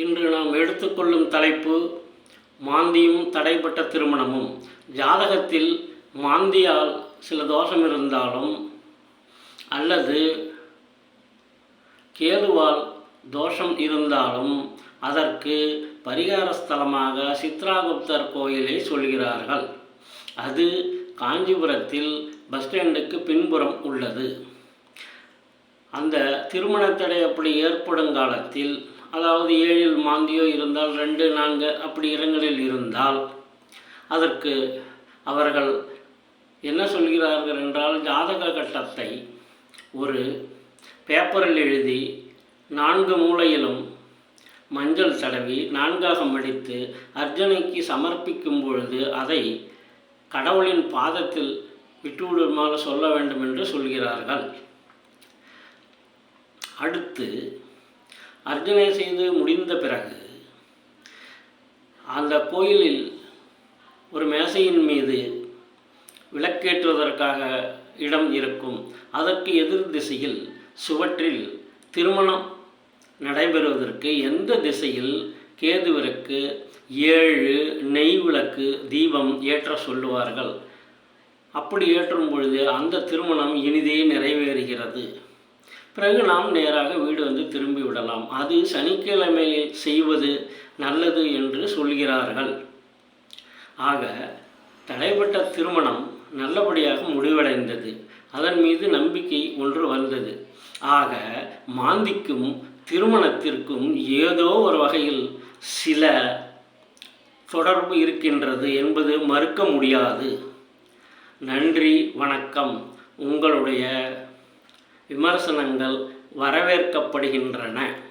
இன்று நாம் எடுத்துக்கொள்ளும் தலைப்பு மாந்தியும் தடைப்பட்ட திருமணமும். ஜாதகத்தில் மாந்தியால் சில தோஷம் இருந்தாலும் அல்லது கேதுவால் தோஷம் இருந்தாலும் அதற்கு பரிகார ஸ்தலமாக சித்ராகுப்தர் கோயிலை சொல்கிறார்கள். அது காஞ்சிபுரத்தில் பஸ் ஸ்டாண்டுக்கு பின்புறம் உள்ளது. அந்த திருமண தடை அப்படி ஏற்படும் காலத்தில் அதாவது ஏழில் மாந்தியோ இருந்தால் ரெண்டு நான்கு அப்படி இடங்களில் இருந்தால் அதற்கு அவர்கள் என்ன சொல்கிறார்கள் என்றால் ஜாதக கட்டத்தை ஒரு பேப்பரில் எழுதி நான்கு மூலையிலும் மஞ்சள் தடவி நான்காக மடித்து அர்ஜுனைக்கு சமர்ப்பிக்கும் பொழுது அதை கடவுளின் பாதத்தில் விட்டுவிடுமாறு சொல்ல வேண்டும் என்று சொல்கிறார்கள். அடுத்து அர்ச்சனை செய்து முடிந்த பிறகு அந்த கோயிலில் ஒரு மேசையின் மீது விளக்கேற்றுவதற்காக இடம் இருக்கும். அதற்கு எதிர் திசையில் சுவற்றில் திருமணம் நடைபெறுவதற்கு எந்த திசையில் கேதுவிற்கு ஏழு நெய் விளக்கு தீபம் ஏற்ற சொல்லுவார்கள். அப்படி ஏற்றும் பொழுது அந்த திருமணம் இனிதே நிறைவேறுகிறது. பிறகு நாம் நேராக வீடு வந்து திரும்பி விடலாம் அது சனிக்கிழமையில் செய்வது நல்லது என்று சொல்கிறார்கள். ஆக தடைப்பட்ட திருமணம் நல்லபடியாக முடிவடைந்தது. அதன் மீது நம்பிக்கை ஒன்று வந்தது. ஆக மாந்திக்கும் திருமணத்திற்கும் ஏதோ ஒரு வகையில் சில தொடர்பு இருக்கின்றது என்பது மறுக்க முடியாது. நன்றி வணக்கம். உங்களுடைய விமர்சனங்கள் வரவேற்கப்படுகின்றன.